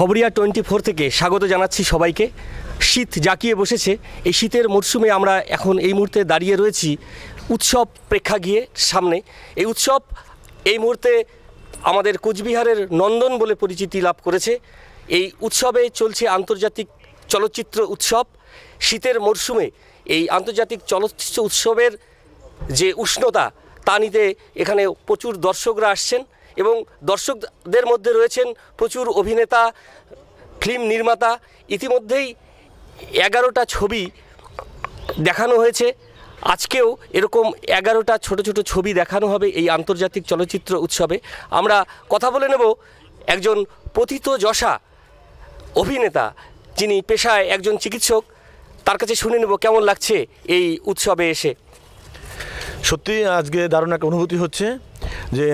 Khabariya twenty four থেকে স্বাগত জানাচ্ছি সবাইকে। শীত জাকিয়ে বসেছে। এই শীতের মরশুমে আমরা এখন এই মুহূর্তে দাঁড়িয়ে রয়েছি উৎসব প্রেক্ষাগৃহের সামনে। এই উৎসব এই মুহূর্তে আমাদের কোচবিহারের নন্দন বলে পরিচিতি লাভ করেছে। এই উৎসবে চলছে আন্তর্জাতিক চলচ্চিত্র উৎসব। শীতের মরশুমে এই আন্তর্জাতিক চলচ্চিত্র উৎসবের যে উষ্ণতা, তা নিতে এখানে প্রচুর দর্শকরা আসছেন। এবং দর্শকদের মধ্যে রয়েছেন প্রচুর অভিনেতা, ফিল্ম নির্মাতা। ইতিমধ্যেই এগারোটা ছবি দেখানো হয়েছে। আজকেও এরকম এগারোটা ছোট ছোট ছবি দেখানো হবে এই আন্তর্জাতিক চলচ্চিত্র উৎসবে। আমরা কথা বলে নেব একজন পতিত যশা অভিনেতা, যিনি পেশায় একজন চিকিৎসক। তার কাছে শুনে নেব কেমন লাগছে এই উৎসবে এসে। সত্যি আজকে দারুণ একটা অনুভূতি হচ্ছে। যে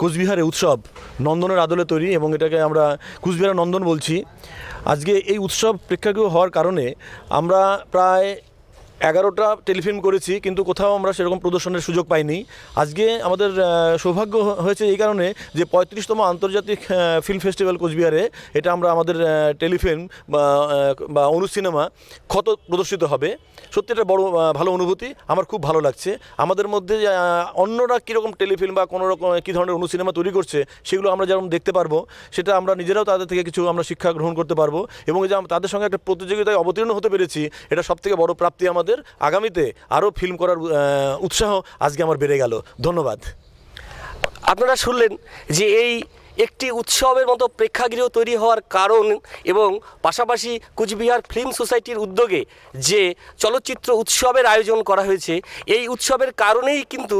কোচবিহারে উৎসব নন্দনের আদলে তৈরি এবং এটাকে আমরা কোচবিহারের নন্দন বলছি। আজকে এই উৎসব প্রেক্ষাগৃহ হওয়ার কারণে আমরা প্রায় এগারোটা টেলিফিল্ম করেছি কিন্তু কোথাও আমরা সেরকম প্রদর্শনের সুযোগ পাইনি। আজকে আমাদের সৌভাগ্য হয়েছে এই কারণে যে পঁয়ত্রিশতম আন্তর্জাতিক ফিল্ম ফেস্টিভ্যাল কোচবিহারে এটা আমরা আমাদের টেলিফিল্ম বা আহ, বা অনু সিনেমা ক্ষত প্রদর্শিত হবে। সত্যি এটা বড় ভালো অনুভূতি আমার খুব ভালো লাগছে। আমাদের মধ্যে অন্যরা কীরকম টেলিফিল্ম বা কোনো রকম কী ধরনের অনু সিনেমা তৈরি করছে সেগুলো আমরা যেরকম দেখতে পারব সেটা আমরা নিজেরাও তাদের থেকে কিছু আমরা শিক্ষা গ্রহণ করতে পারব এবং যে তাদের সঙ্গে একটা প্রতিযোগিতায় অবতীর্ণ হতে পেরেছি এটা সবথেকে বড় প্রাপ্তি আমাদের। আগামীতে আরও ফিল্ম করার উৎসাহ আজকে আমার বেড়ে গেল। ধন্যবাদ। আপনারা শুনলেন যে এই একটি উৎসবের মতো প্রেক্ষাগৃহ তৈরি হওয়ার কারণ এবং পাশাপাশি কুচবিহার ফিল্ম সোসাইটির উদ্যোগে যে চলচ্চিত্র উৎসবের আয়োজন করা হয়েছে, এই উৎসবের কারণেই কিন্তু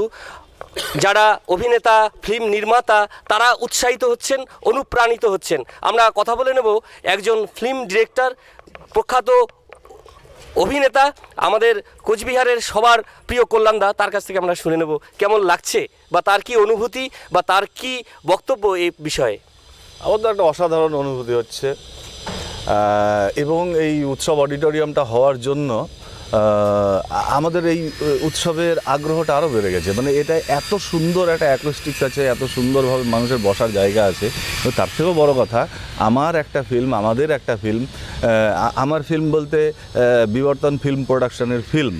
যারা অভিনেতা ফিল্ম নির্মাতা, তারা উৎসাহিত হচ্ছেন, অনুপ্রাণিত হচ্ছেন। আমরা কথা বলে নেব একজন ফিল্ম ডিরেক্টর প্রখ্যাত অভিনেতা, আমাদের কোচবিহারের সবার প্রিয় কল্যাণদা, তার কাছ থেকে আমরা শুনে নেব কেমন লাগছে বা তার কি অনুভূতি বা তার কি বক্তব্য এই বিষয়ে? আমার তো একটা অসাধারণ অনুভূতি হচ্ছে। এবং এই উৎসব অডিটোরিয়ামটা হওয়ার জন্য আমাদের এই উৎসবের আগ্রহটা আরও বেড়ে গেছে। মানে এটা এত সুন্দর একটা অ্যাকোস্টিক্স আছে এত সুন্দরভাবে মানুষের বসার জায়গা আছে। তো তার থেকেও বড় কথা, আমার একটা ফিল্ম আমাদের একটা ফিল্ম আমার ফিল্ম বলতে বিবর্তন ফিল্ম প্রোডাকশনের ফিল্ম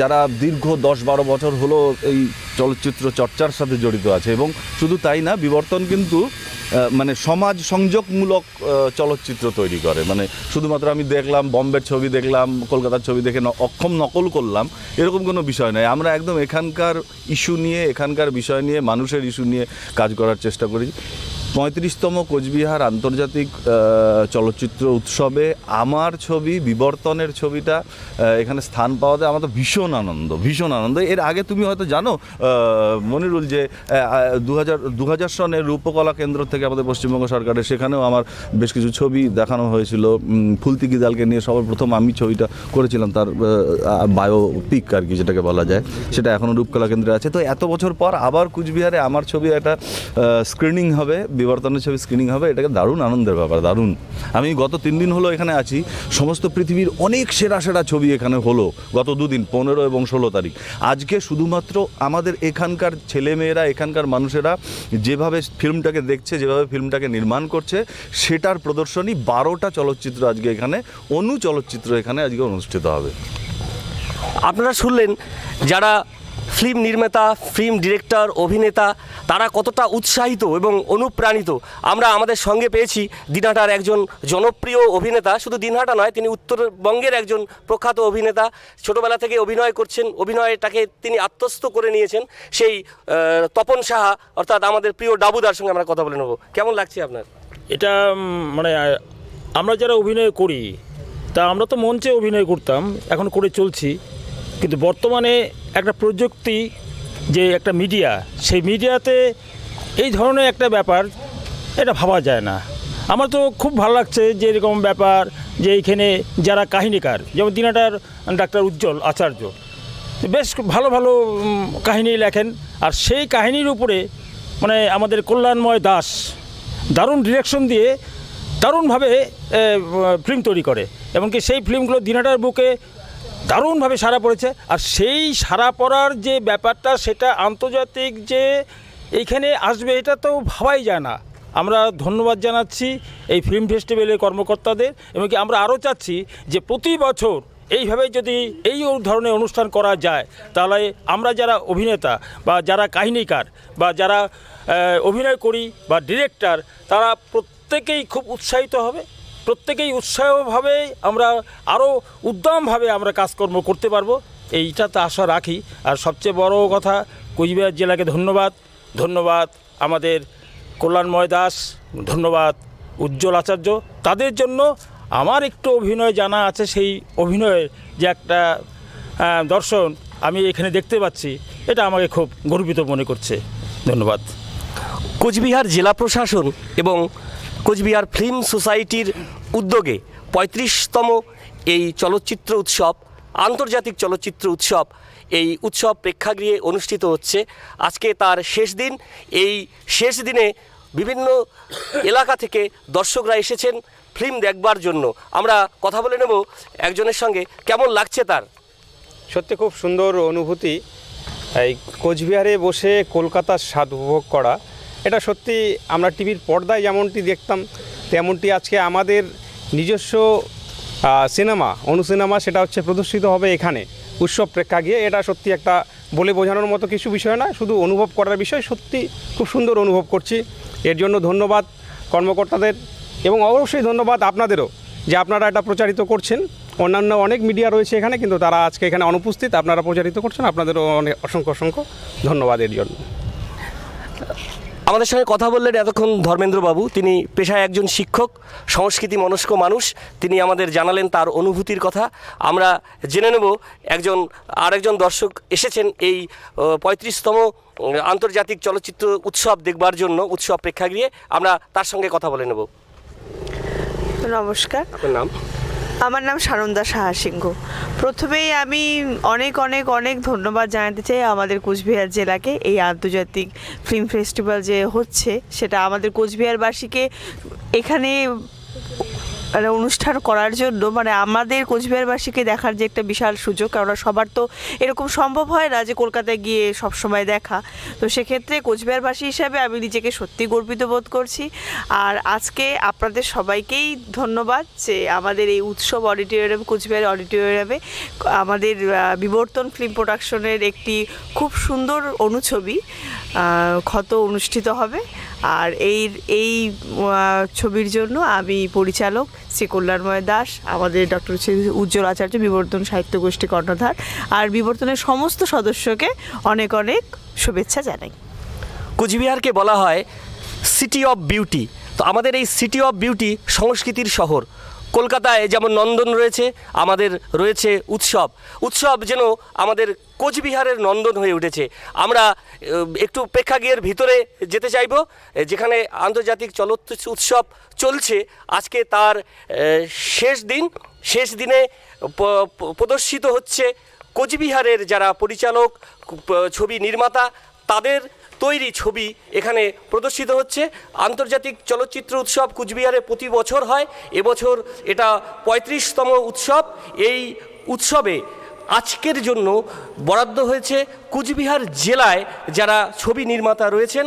যারা দীর্ঘ দশ বারো বছর হলো এই চলচ্চিত্র চর্চার সাথে জড়িত আছে এবং শুধু তাই না, বিবর্তন কিন্তু মানে সমাজ সংযোগমূলক চলচ্চিত্র তৈরি করে। মানে শুধুমাত্র আমি দেখলাম, বম্বের ছবি দেখলাম, কলকাতার ছবি দেখে অক্ষম নকল করলাম, এরকম কোনো বিষয় নয়। আমরা একদম এখানকার ইস্যু নিয়ে, এখানকার বিষয় নিয়ে, মানুষের ইস্যু নিয়ে কাজ করার চেষ্টা করি। পঁয়ত্রিশতম কোচবিহার আন্তর্জাতিক চলচ্চিত্র উৎসবে আমার ছবি, বিবর্তনের ছবিটা এখানে স্থান পাওয়াতে আমার তো ভীষণ আনন্দ ভীষণ আনন্দ। এর আগে তুমি হয়তো জানো মনিরুল, যে দু হাজার সনের রূপকলা কেন্দ্র থেকে আমাদের পশ্চিমবঙ্গ সরকারের, সেখানেও আমার বেশ কিছু ছবি দেখানো হয়েছিল। ফুলতি গিদালকে নিয়ে সবার প্রথম আমি ছবিটা করেছিলাম, তার বায়োপিক আর কি যেটাকে বলা যায়। সেটা এখনও রূপকলা কেন্দ্রে আছে। তো এত বছর পর আবার কুচবিহারে আমার ছবি একটা স্ক্রিনিং হবে। বিবর্তনের ছবি স্ক্রিনিং হবে, এটাকে দারুণ আনন্দের ব্যাপার, দারুণ। আমি গত তিন দিন হলো এখানে আছি, সমস্ত পৃথিবীর অনেক সেরা সেরা ছবি এখানে হলো, গত দুদিন, পনেরো এবং ষোলো তারিখ। আজকে শুধুমাত্র আমাদের এখানকার ছেলেমেয়েরা, এখানকার মানুষেরা যেভাবে ফিল্মটাকে দেখছে, যেভাবে ফিল্মটাকে নির্মাণ করছে, সেটার প্রদর্শনী বারোটা চলচ্চিত্র আজকে এখানে, অনু চলচ্চিত্র এখানে আজকে অনুষ্ঠিত হবে। আপনারা শুনলেন যারা ফিল্ম নির্মাতা, ফিল্ম ডিরেক্টর, অভিনেতা, তারা কতটা উৎসাহিত এবং অনুপ্রাণিত? আমরা আমাদের সঙ্গে পেয়েছি দিনহাটার একজন জনপ্রিয় অভিনেতা। শুধু দিনহাটা নয়, তিনি উত্তরবঙ্গের একজন প্রখ্যাত অভিনেতা। ছোটবেলা থেকে অভিনয় করছেন, অভিনয়টাকে তিনি আত্মস্থ করে নিয়েছেন। সেই তপন সাহা, অর্থাৎ আমাদের প্রিয় ডাবুদার সঙ্গে আমরা কথা বলে নেব। কেমন লাগছে আপনার? এটা মানে আমরা যারা অভিনয় করি, তা আমরা তো মঞ্চে অভিনয় করতাম, এখন করে চলছি। কিন্তু বর্তমানে একটা প্রযুক্তি যে একটা মিডিয়া, সেই মিডিয়াতে এই ধরনের একটা ব্যাপার এটা ভাবা যায় না। আমার তো খুব ভালো লাগছে যে এরকম ব্যাপার যে এইখানে যারা কাহিনীকার, যেমন দিনাটার ডাক্তার উজ্জ্বল আচার্য, বেশ ভালো ভালো কাহিনী লেখেন। আর সেই কাহিনীর উপরে মানে আমাদের কল্যাণময় দাস দারুণ ডিরেকশন দিয়ে দারুণভাবে ফিল্ম তৈরি করে। এমনকি সেই ফিল্মগুলো দিনাটার বুকে দারুণভাবে সারা পড়েছে। আর সেই সারা পড়ার যে ব্যাপারটা, সেটা আন্তর্জাতিক যে এইখানে আসবে, এটা তো ভাবাই যায় না। আমরা ধন্যবাদ জানাচ্ছি এই ফিল্ম ফেস্টিভ্যালের কর্মকর্তাদের এবং কি আমরা আরও চাচ্ছি যে প্রতি বছর এইভাবে যদি এই ধরনের অনুষ্ঠান করা যায়, তাহলে আমরা যারা অভিনেতা বা যারা কাহিনীকার বা যারা অভিনয় করি বা ডিরেক্টর, তারা প্রত্যেকেই খুব উৎসাহিত হবে। প্রত্যেকেই উৎসাহভাবে আমরা আরও উদ্যমভাবে আমরা কাজকর্ম করতে পারব। এইটা তো আশা রাখি। আর সবচেয়ে বড় কথা, কোচবিহার জেলাকে ধন্যবাদ। ধন্যবাদ আমাদের কল্যাণময় দাস, ধন্যবাদ উজ্জ্বল আচার্য। তাদের জন্য আমার একটু অভিনয় জানা আছে, সেই অভিনয়ের যে একটা দর্শন আমি এখানে দেখতে পাচ্ছি। এটা আমাকে খুব গর্বিত মনে করছে। ধন্যবাদ। কোচবিহার জেলা প্রশাসন এবং কোচবিহার ফিল্ম সোসাইটির উদ্যোগে পঁয়ত্রিশতম এই চলচ্চিত্র উৎসব, আন্তর্জাতিক চলচ্চিত্র উৎসব, এই উৎসব প্রেক্ষাগৃহে অনুষ্ঠিত হচ্ছে। আজকে তার শেষ দিন। এই শেষ দিনে বিভিন্ন এলাকা থেকে দর্শকরা এসেছেন ফিল্ম দেখবার জন্য। আমরা কথা বলে নেব একজনের সঙ্গে। কেমন লাগছে তার? সত্যি খুব সুন্দর অনুভূতি। এই কোচবিহারে বসে কলকাতার স্বাদ উপভোগ করা। এটা সত্যি আমরা টিভির পর্দায় যেমনটি দেখতাম, তেমনটি আজকে আমাদের নিজস্ব সিনেমা, অনু সিনেমা সেটা হচ্ছে প্রদর্শিত হবে এখানে। উৎসব প্রেক্ষাগৃহে এটা সত্যি একটা বলে বোঝানোর মতো কিছু বিষয় না, শুধু অনুভব করার বিষয়, সত্যি খুব সুন্দর অনুভব করছি। এর জন্য ধন্যবাদ কর্মকর্তাদের এবং অবশ্যই ধন্যবাদ আপনাদেরও যে আপনারা এটা প্রচারিত করছেন। অন্যান্য অনেক মিডিয়া রয়েছে এখানে, কিন্তু তারা আজকে এখানে অনুপস্থিত, আপনারা প্রচারিত করছেন, আপনাদেরও অনেক অসংখ্য অসংখ্য ধন্যবাদ এর জন্য। আমাদের সঙ্গে কথা বললেন এতক্ষণ ধর্মেন্দ্রবাবু। তিনি পেশায় একজন শিক্ষক সংস্কৃতি মনস্ক মানুষ। তিনি আমাদের জানালেন তার অনুভূতির কথা। আমরা জেনে নেব একজন আরেকজন দর্শক এসেছেন এই পঁয়ত্রিশতম আন্তর্জাতিক চলচ্চিত্র উৎসব দেখবার জন্য উৎসব প্রেক্ষাগৃহে। আমরা তার সঙ্গে কথা বলে নেব। নমস্কার। আপনার নাম? আমার নাম সানন্দা সাহা সিংহ। প্রথমেই আমি অনেক অনেক অনেক ধন্যবাদ জানাতে চাই আমাদের কোচবিহার জেলাকে। এই আন্তর্জাতিক ফিল্ম ফেস্টিভ্যাল যে হচ্ছে, সেটা আমাদের কোচবিহারবাসীকে এখানে মানে অনুষ্ঠান করার জন্য মানে আমাদের কোচবিহারবাসীকে দেখার যে একটা বিশাল সুযোগ, কেননা সবার তো এরকম সম্ভব হয় না যে কলকাতায় গিয়ে সব সময় দেখা। তো সেক্ষেত্রে কোচবিহারবাসী হিসাবে আমি নিজেকে সত্যি গর্বিত বোধ করছি। আর আজকে আপনাদের সবাইকেই ধন্যবাদ যে আমাদের এই উৎসব অডিটোরিয়াম, কোচবিহার অডিটোরিয়ামে আমাদের বিবর্তন ফিল্ম প্রোডাকশনের একটি খুব সুন্দর অনুছবি ক্ষত অনুষ্ঠিত হবে। আর এই এই ছবির জন্য আমি পরিচালক শ্রী কল্যাণময় দাস, আমাদের ডক্টর উজ্জ্বল আচার্য, বিবর্তন সাহিত্য গোষ্ঠী কর্ণধার, আর বিবর্তনের সমস্ত সদস্যকে অনেক অনেক শুভেচ্ছা জানাই। কোচবিহারকে বলা হয় সিটি অফ বিউটি তো আমাদের এই সিটি অফ বিউটি সংস্কৃতির শহর। কলকাতায় যেমন নন্দন রয়েছে, আমাদের রয়েছে উৎসব। উৎসব যেন আমাদের কোচবিহারের নন্দন হয়ে উঠেছে। আমরা একটু প্রেক্ষাগৃহের ভিতরে যেতে চাইব যেখানে আন্তর্জাতিক চলচ্চিত্র উৎসব চলছে। আজকে তার শেষ দিন, শেষ দিনে প্রদর্শিত হচ্ছে কোচবিহারের যারা পরিচালক ছবি নির্মাতা, তাদের তৈরি ছবি এখানে প্রদর্শিত হচ্ছে। আন্তর্জাতিক চলচ্চিত্র উৎসব কুচবিহারে প্রতি বছর হয়। এবছর এটা পঁয়ত্রিশতম উৎসব। এই উৎসবে আজকের জন্য বরাদ্দ হয়েছে কুচবিহার জেলায় যারা ছবি নির্মাতা রয়েছেন,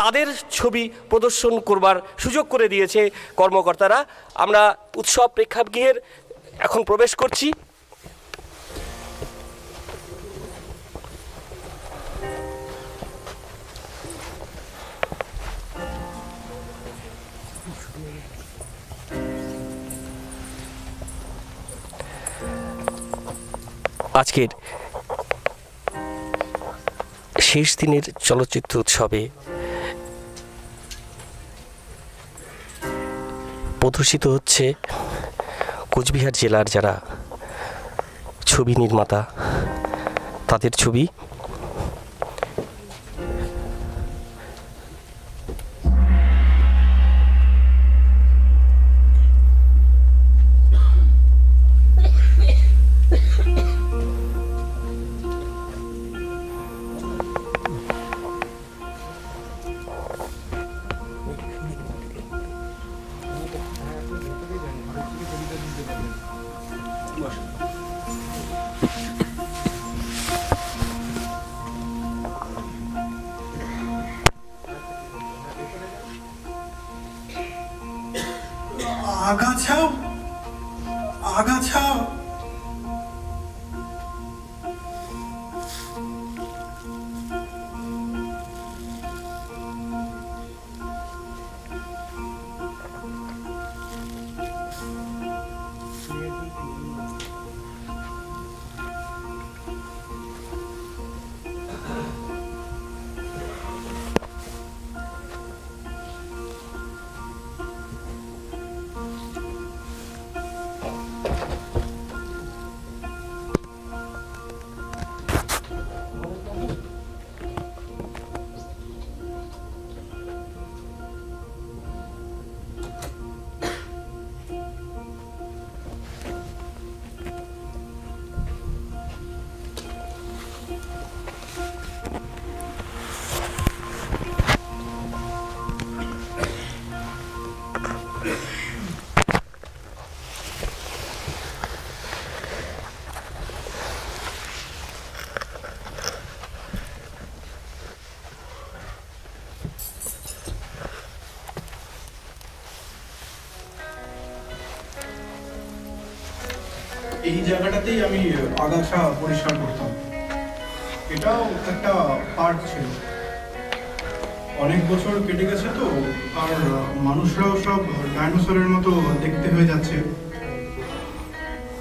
তাদের ছবি প্রদর্শন করবার সুযোগ করে দিয়েছে কর্মকর্তারা। আমরা উৎসব প্রেক্ষাগৃহের এখন প্রবেশ করছি। আজকের শেষ দিনের চলচ্চিত্র উৎসবে প্রদর্শিত হচ্ছে কোচবিহার জেলার যারা ছবি নির্মাতা তাদের ছবি এই জায়গাটাতেই আমি আগাছা পরিষ্কার করতাম। এটাও একটা পার্ট ছিল। অনেক বছর কেটে গেছে তো, আর মানুষরাও সব ডাইনোসরের মতো দেখতে হয়ে যাচ্ছে।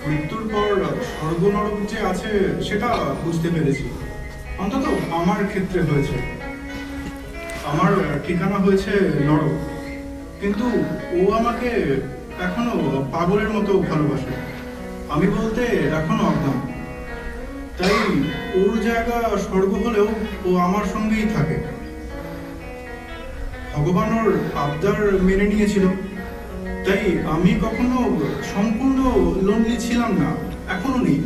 মৃত্যুর পর স্বর্গ নরক যে আছে, সেটা বুঝতে পেরেছি। অন্তত আমার ক্ষেত্রে হয়েছে। আমার ঠিকানা হয়েছে নরক। কিন্তু ও আমাকে এখনও পাগলের মতো ভালোবাসে। আমি বলতে এখনও অজ্ঞান তাই ওর জায়গা স্বর্গ হলেও ও আমার সঙ্গেই থাকে। ভগবান ওর আবদার মেনে নিয়েছিল। তাই আমি কখনো সম্পূর্ণ লোনলি ছিলাম না, এখনও নেই।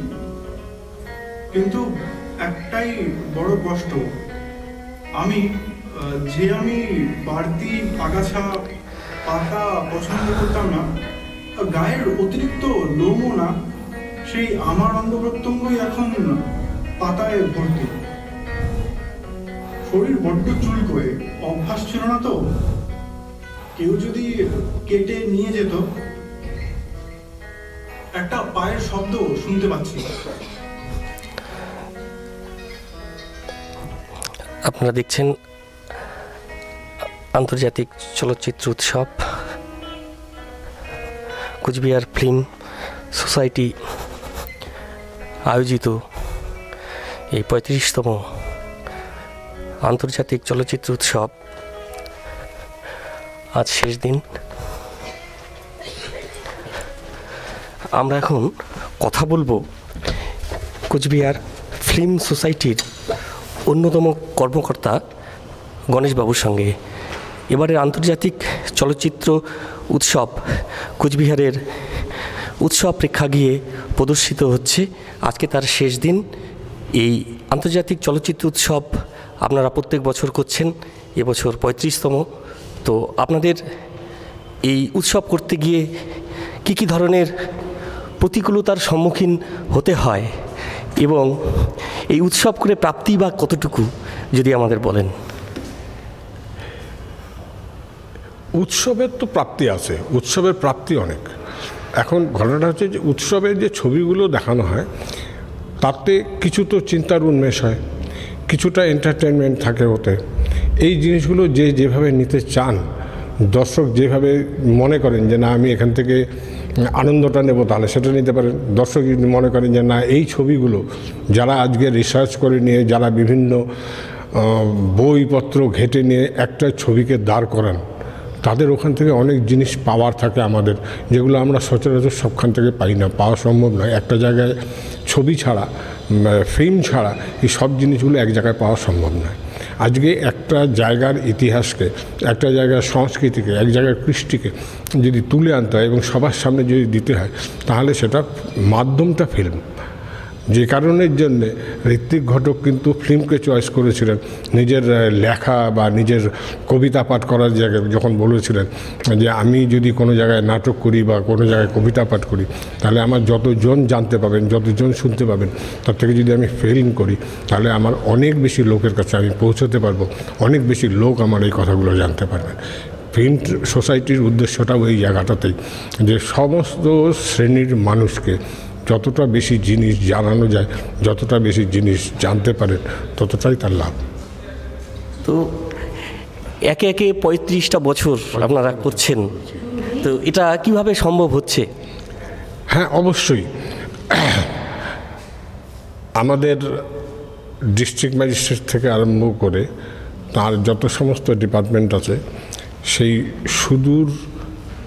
কিন্তু একটাই বড় কষ্ট, আমি, যে আমি বাড়তি আগাছা, পাতা পছন্দ করতাম না, গায়ের অতিরিক্ত লোমও না সেই আমার অঙ্গ প্রত্যঙ্গই এখন পাতায় ভর্তি। শরীর বড্ড চুলকোয়, অভ্যাস ছিল না তো? কেউ যদি কেটে নিয়ে যেত, একটা পায়ের শব্দ শুনতে পাচ্ছি। আপনারা দেখছেন আন্তর্জাতিক চলচ্চিত্র উৎসব। কুচবিহার ফিল্ম সোসাইটি আয়োজিত এই পঁয়ত্রিশতম আন্তর্জাতিক চলচ্চিত্র উৎসব। আজ শেষ দিন। আমরা এখন কথা বলব কোচবিহার ফিল্ম সোসাইটির অন্যতম কর্মকর্তা গণেশবাবুর সঙ্গে। এবারের আন্তর্জাতিক চলচ্চিত্র উৎসব কোচবিহারের উৎসব প্রেক্ষাগৃহে প্রদর্শিত হচ্ছে। আজকে তার শেষ দিন। এই আন্তর্জাতিক চলচ্চিত্র উৎসব আপনারা প্রত্যেক বছর করছেন। এবছর পঁয়ত্রিশতম। তো আপনাদের এই উৎসব করতে গিয়ে কী কী ধরনের প্রতিকূলতার সম্মুখীন হতে হয় এবং এই উৎসব করে প্রাপ্তি বা কতটুকু, যদি আমাদের বলেন। উৎসবের তো প্রাপ্তি আছে। উৎসবের প্রাপ্তি অনেক। এখন ঘটনাটা হচ্ছে যে উৎসবের যে ছবিগুলো দেখানো হয়, তাতে কিছু তো চিন্তার উন্মেষ হয়, কিছুটা এন্টারটেনমেন্ট থাকে ওতে। এই জিনিসগুলো যে যেভাবে নিতে চান, দর্শক যেভাবে মনে করেন যে না, আমি এখান থেকে আনন্দটা নেব, তাহলে সেটা নিতে পারেন। দর্শক যদি মনে করেন যে না, এই ছবিগুলো যারা আজকে রিসার্চ করে নিয়ে, যারা বিভিন্ন বইপত্র ঘেটে নিয়ে একটা ছবিকে দাঁড় করান তাদের ওখান থেকে অনেক জিনিস পাওয়ার থাকে আমাদের, যেগুলো আমরা সচরাচর সবখান থেকে পাই না, পাওয়া সম্ভব নয়। একটা জায়গায় ছবি ছাড়া ফিল্ম ছাড়া এই সব জিনিসগুলো এক জায়গায় পাওয়া সম্ভব নয়। আজকে একটা জায়গার ইতিহাসকে, একটা জায়গার সংস্কৃতিকে, এক জায়গার কৃষ্টিকে যদি তুলে আনতে হয় এবং সবার সামনে যদি দিতে হয়, তাহলে সেটা মাধ্যমটা ফিল্ম যে কারণের জন্যে ঋত্বিক ঘটক কিন্তু ফিল্মকে চয়েস করেছিলেন। নিজের লেখা বা নিজের কবিতা পাঠ করার জায়গায় যখন বলেছিলেন যে, আমি যদি কোনো জায়গায় নাটক করি বা কোনো জায়গায় কবিতা পাঠ করি, তাহলে আমার যতজন জানতে পাবেন যতজন শুনতে পাবেন তার থেকে যদি আমি ফিল্ম করি, তাহলে আমার অনেক বেশি লোকের কাছে আমি পৌঁছতে পারব, অনেক বেশি লোক আমার এই কথাগুলো জানতে পারবেন ফিল্ম সোসাইটির উদ্দেশ্যটাও এই জায়গাটাতেই যে, সমস্ত শ্রেণির মানুষকে যতটা বেশি জিনিস জানানো যায় যতটা বেশি জিনিস জানতে পারেন ততটাই তার লাভ। তো একে একে পঁয়ত্রিশটা বছর আপনারা করছেন। তো এটা কীভাবে সম্ভব হচ্ছে? হ্যাঁ অবশ্যই। আমাদের ডিস্ট্রিক্ট ম্যাজিস্ট্রেট থেকে আরম্ভ করে তার যত সমস্ত ডিপার্টমেন্ট আছে সেই সুদূর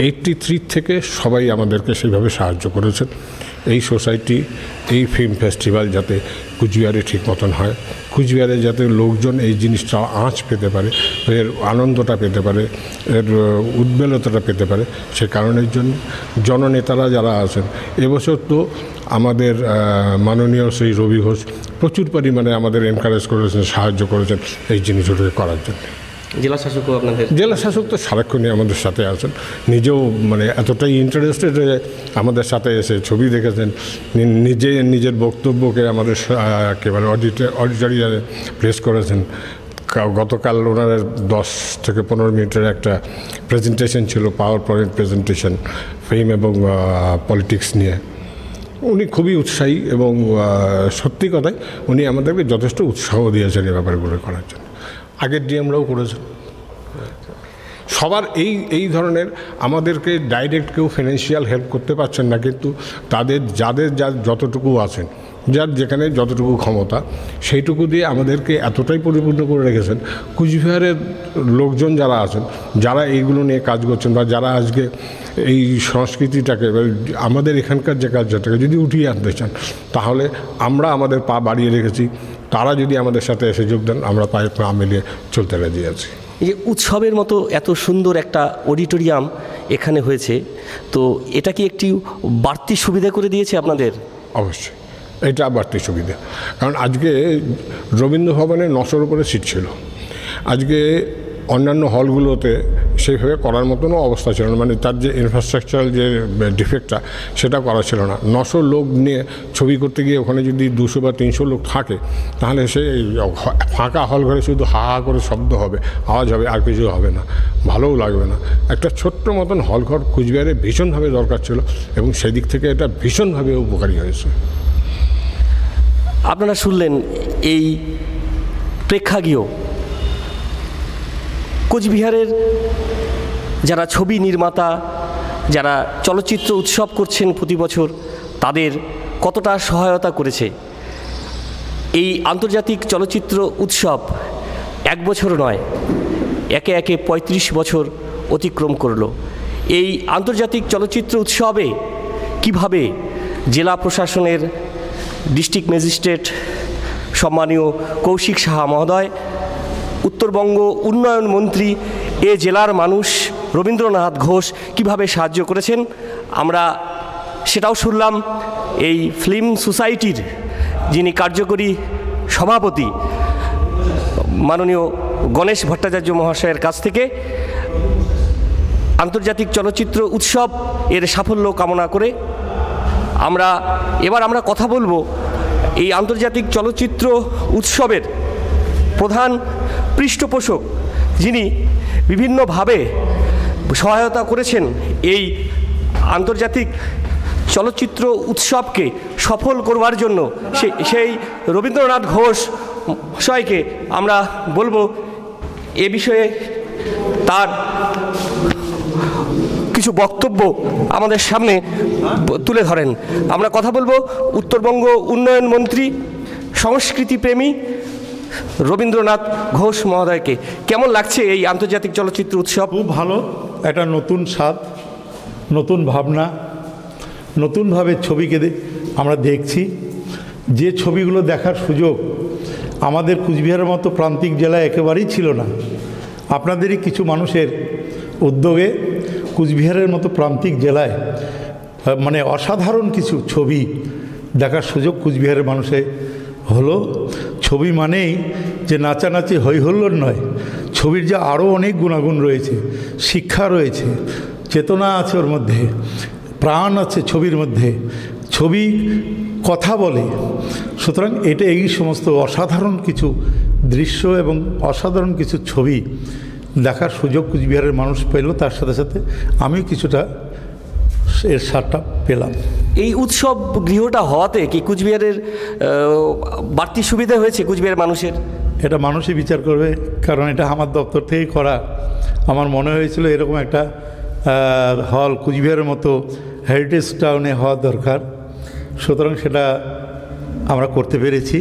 এইটটি থ্রি থেকে সবাই আমাদেরকে সেইভাবে সাহায্য করেছেন এই সোসাইটি, এই ফিল্ম ফেস্টিভ্যাল যাতে কুচবিহারে ঠিক মতন হয়, কুচবিহারে যাতে লোকজন এই জিনিসটা আঁচ পেতে পারে, এর আনন্দটা পেতে পারে, এর উদ্বেলতাটা পেতে পারে, সে কারণের জন্য জননেতারা যারা আছেন, এবছর তো আমাদের মাননীয় শ্রী রবি ঘোষ প্রচুর পরিমাণে আমাদের এনকারেজ করেছেন, সাহায্য করেছেন এই জিনিসগুলোকে করার জন্য। জেলা শাসকও আপনাদের? জেলা শাসক তো সারাক্ষণই আমাদের সাথে আছেন। নিজেও মানে এতটাই ইন্টারেস্টেড হয়ে আমাদের সাথে এসে ছবি দেখেছেন। নিজে, নিজের বক্তব্যকে আমাদের একেবারে অডিটে অডিটোরিয়ামে প্রেস করেছেন। গতকাল ওনার দশ থেকে পনেরো মিনিটের একটা প্রেজেন্টেশন ছিল পাওয়ার পয়েন্ট প্রেজেন্টেশন ফেম এবং পলিটিক্স নিয়ে। উনি খুবই উৎসাহী এবং সত্যি কথাই উনি আমাদেরকে যথেষ্ট উৎসাহ দিয়েছেন এই ব্যাপারগুলো করার জন্য। আগের ডিএমরাও করেছেন সবার এই এই ধরনের আমাদেরকে ডাইরেক্ট কেউ ফিনান্সিয়াল হেল্প করতে পারছেন না, কিন্তু তাদের যাদের যা যতটুকু আছেন, যার যেখানে যতটুকু ক্ষমতা, সেইটুকু দিয়ে আমাদেরকে এতটাই পরিপূর্ণ করে রেখেছেন। কুচবিহারের লোকজন যারা আছেন, যারা এইগুলো নিয়ে কাজ করছেন বা যারা আজকে এই সংস্কৃতিটাকে আমাদের এখানকার যে কালচারটাকে যদি উঠিয়ে আনতে চান, তাহলে আমরা আমাদের পা বাড়িয়ে রেখেছি। তারা যদি আমাদের সাথে এসে যোগ দেন আমরা পায়ে পা মিলিয়ে চলতে রাজি আছি। এই যে উৎসবের মতো এত সুন্দর একটা অডিটোরিয়াম এখানে হয়েছে তো এটা কি একটি বাড়তি সুবিধা করে দিয়েছে আপনাদের? অবশ্যই এটা বাড়তি সুবিধা। কারণ আজকে রবীন্দ্র ভবনে নশোর উপরে সিট ছিল। আজকে অন্যান্য হলগুলোতে সেইভাবে করার মতনও অবস্থা ছিল না। মানে তার যে ইনফ্রাস্ট্রাকচারাল যে ডিফেক্টটা সেটা করা ছিল না। নশো লোক নিয়ে ছবি করতে গিয়ে ওখানে যদি দুশো বা তিনশো লোক থাকে, তাহলে হ- ফাঁকা হল ঘরে শুধু হা হা করে শব্দ হবে, আওয়াজ হবে, আর কিছু হবে না। ভালোও লাগবে না। একটা ছোট্ট মতন হল ঘর কুচবিহারে ভীষণভাবে দরকার ছিল এবং সেদিক থেকে এটা ভীষণভাবে উপকারী হয়েছে। আপনারা শুনলেন এই প্রেক্ষাগৃহ কোচবিহারের যারা ছবি নির্মাতা, যারা চলচ্চিত্র উৎসব করছেন প্রতি বছর, তাদের কতটা সহায়তা করেছে? এই আন্তর্জাতিক চলচ্চিত্র উৎসব এক বছর নয়, একে একে ৩৫ বছর অতিক্রম করল। এই আন্তর্জাতিক চলচ্চিত্র উৎসবে কীভাবে জেলা প্রশাসনের ডিস্ট্রিক্ট ম্যাজিস্ট্রেট সম্মানীয় কৌশিক সাহা মহোদয় উত্তরবঙ্গ উন্নয়ন মন্ত্রী, এ জেলার মানুষ রবীন্দ্রনাথ ঘোষ কীভাবে সাহায্য করেছেন, আমরা সেটাও শুনলাম। এই ফিল্ম সোসাইটির যিনি কার্যকরী সভাপতি, মাননীয় গণেশ ভট্টাচার্য মহাশয়ের কাছ থেকে আন্তর্জাতিক চলচ্চিত্র উৎসব এর সাফল্য কামনা করে আমরা, এবার আমরা কথা বলব এই আন্তর্জাতিক চলচ্চিত্র উৎসবের প্রধান পৃষ্ঠপোষক যিনি বিভিন্নভাবে সহায়তা করেছেন এই আন্তর্জাতিক চলচ্চিত্র উৎসবকে সফল করবার জন্য সেই রবীন্দ্রনাথ ঘোষ মহাশয়কে আমরা বলব এ বিষয়ে তার কিছু বক্তব্য আমাদের সামনে তুলে ধরেন। আমরা কথা বলব উত্তরবঙ্গ উন্নয়ন মন্ত্রী সংস্কৃতি প্রেমী রবীন্দ্রনাথ ঘোষ মহোদয়কে। কেমন লাগছে এই আন্তর্জাতিক চলচ্চিত্র উৎসব? খুব ভালো। একটা নতুন স্বাদ, নতুন ভাবনা, নতুনভাবে ছবিকে আমরা দেখছি। যে ছবিগুলো দেখার সুযোগ আমাদের কুচবিহারের মতো প্রান্তিক জেলায় একেবারেই ছিল না। আপনাদেরই কিছু মানুষের উদ্যোগে কুচবিহারের মতো প্রান্তিক জেলায় মানে অসাধারণ কিছু ছবি দেখার সুযোগ কুচবিহারের মানুষে হলো। ছবি মানেই যে নাচানাচি হৈহল্লোর নয়, ছবির যে আরও অনেক গুণাগুণ রয়েছে, শিক্ষা রয়েছে, চেতনা আছে ওর মধ্যে, প্রাণ আছে ছবির মধ্যে, ছবি কথা বলে। সুতরাং এটা এই সমস্ত অসাধারণ কিছু দৃশ্য এবং অসাধারণ কিছু ছবি দেখার সুযোগ কুচবিহারের মানুষ পেল, তার সাথে সাথে আমিও কিছুটা এর স্বাদটা পেলাম। এই উৎসব গৃহটা হওয়াতে কি কুচবিহারের বাড়তি সুবিধা হয়েছে কুচবিহারের মানুষের? এটা মানুষই বিচার করবে কারণ এটা আমার দপ্তর থেকেই করা। আমার মনে হয়েছিল এরকম একটা হল কুচবিহারের মতো হেরিটেজ টাউনে হওয়া দরকার। সুতরাং সেটা আমরা করতে পেরেছি।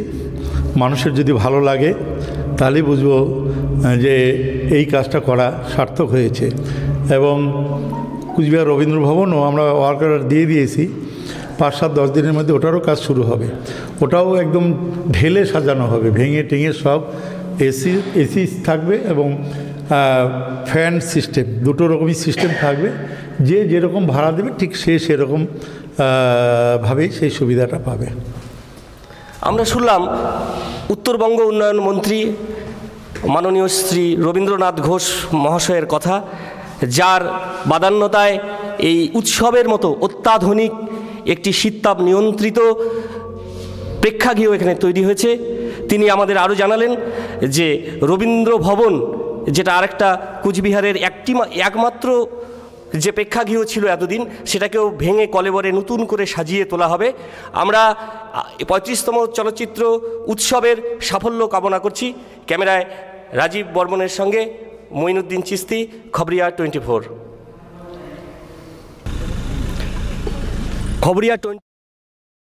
মানুষের যদি ভালো লাগে তাহলেই বুঝব যে এই কাজটা করা সার্থক হয়েছে। এবং কুচবিহার রবীন্দ্র ভবনও আমরা ওয়ার্কার দিয়ে দিয়েছি। পাঁচ সাত দশ দিনের মধ্যে ওটারও কাজ শুরু হবে। ওটাও একদম ঢেলে সাজানো হবে, ভেঙে টেঙে সব এসি এসি থাকবে এবং ফ্যান সিস্টেম দুটো রকমই সিস্টেম থাকবে। যে যেরকম ভাড়া দেবে ঠিক সে সেরকম ভাবেই সেই সুবিধাটা পাবে। আমরা শুনলাম উত্তরবঙ্গ উন্নয়ন মন্ত্রী মাননীয় শ্রী রবীন্দ্রনাথ ঘোষ মহাশয়ের কথা। যার বাদান্যতায় এই উৎসবের মতো অত্যাধুনিক একটি শীততাপ নিয়ন্ত্রিত প্রেক্ষাগৃহ এখানে তৈরি হয়েছে। তিনি আমাদের আরও জানালেন যে রবীন্দ্র ভবন, যেটা আরেকটা কুচবিহারের একটি একমাত্র যে প্রেক্ষাগৃহ ছিল এতদিন, সেটাকেও ভেঙে কলেবরে নতুন করে সাজিয়ে তোলা হবে। আমরা পঁয়ত্রিশতম চলচ্চিত্র উৎসবের সাফল্য কামনা করছি। ক্যামেরায় রাজীব বর্মনের সঙ্গে Moinuddin Chishti Khabria twenty four Khabria twenty